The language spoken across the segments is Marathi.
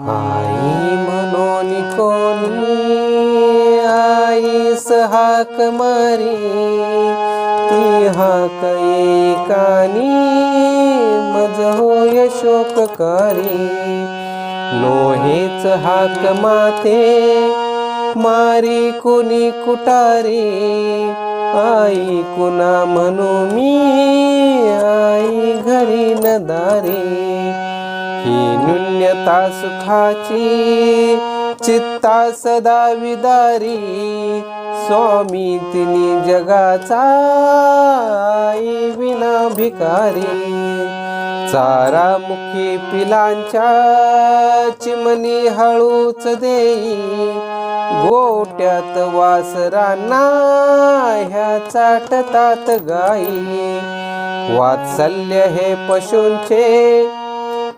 आई म्हणून कोणी आईस हाक मारी. ती हाक एकानी मज होय शोककारी नोहेच हाक माते मारी कुणी कुटारी. आई कुणा म्हणू मी आई घरी न दारी. ही न्यून्यता सुखाची चित्ता सदा विदारी. स्वामी तिनी जगाचा आई विना भिकारी चारा मुखी पिलांच्या चिमणी हळूच देई. गोट्यात वासरांना ह्या चाटतात गाई. वात्सल्य हे पशूंचे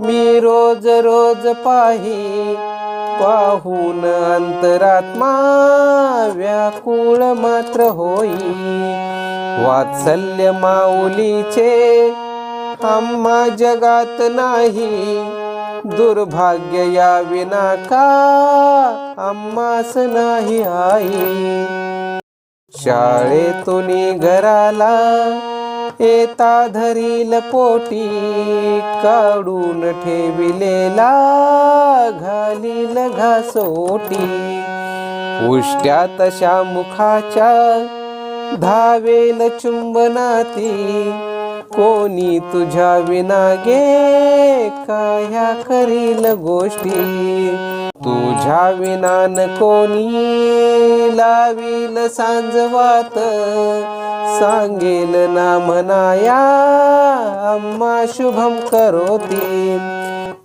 मी रोज रोज पाही पाहून अंतरात्मा व्याकुळ मात्र होई. वात्सल्य माऊलीचे आम्हा जगात नाही. दुर्भाग्य या विना का आम्हास नाही आई. शाळेतून घराला येता धरील पोटी काढून ठेविलेला घालील घासोटी. उष्ट्या तशा मुखाच्या धावेल चुंबनाती. कोणी तुझ्या विना गे काया करील गोष्टी. तुझ्या विना न कोणी लावील सांजवात सांगेल ना मनाया अम्मा शुभम करोती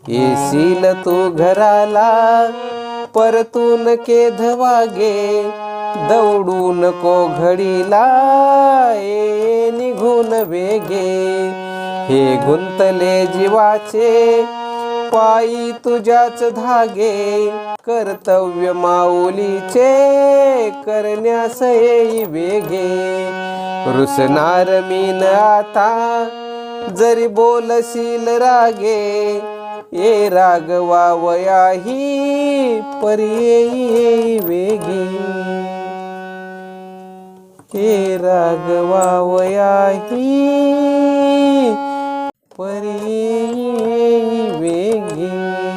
येशील तू घराला परतून के धवागे दौडू नको घडीला ये निघून वेगे. हे गुंतले जीवाचे पायी तुझ्याच धागे कर्तव्य माऊलीचे करण्यास येई वेगे. रुसणार मी न आता जरी बोलशील रागे ये रागवा वयाही पर्ययी वेगी. हे रागवा वयाही पर्ययी Música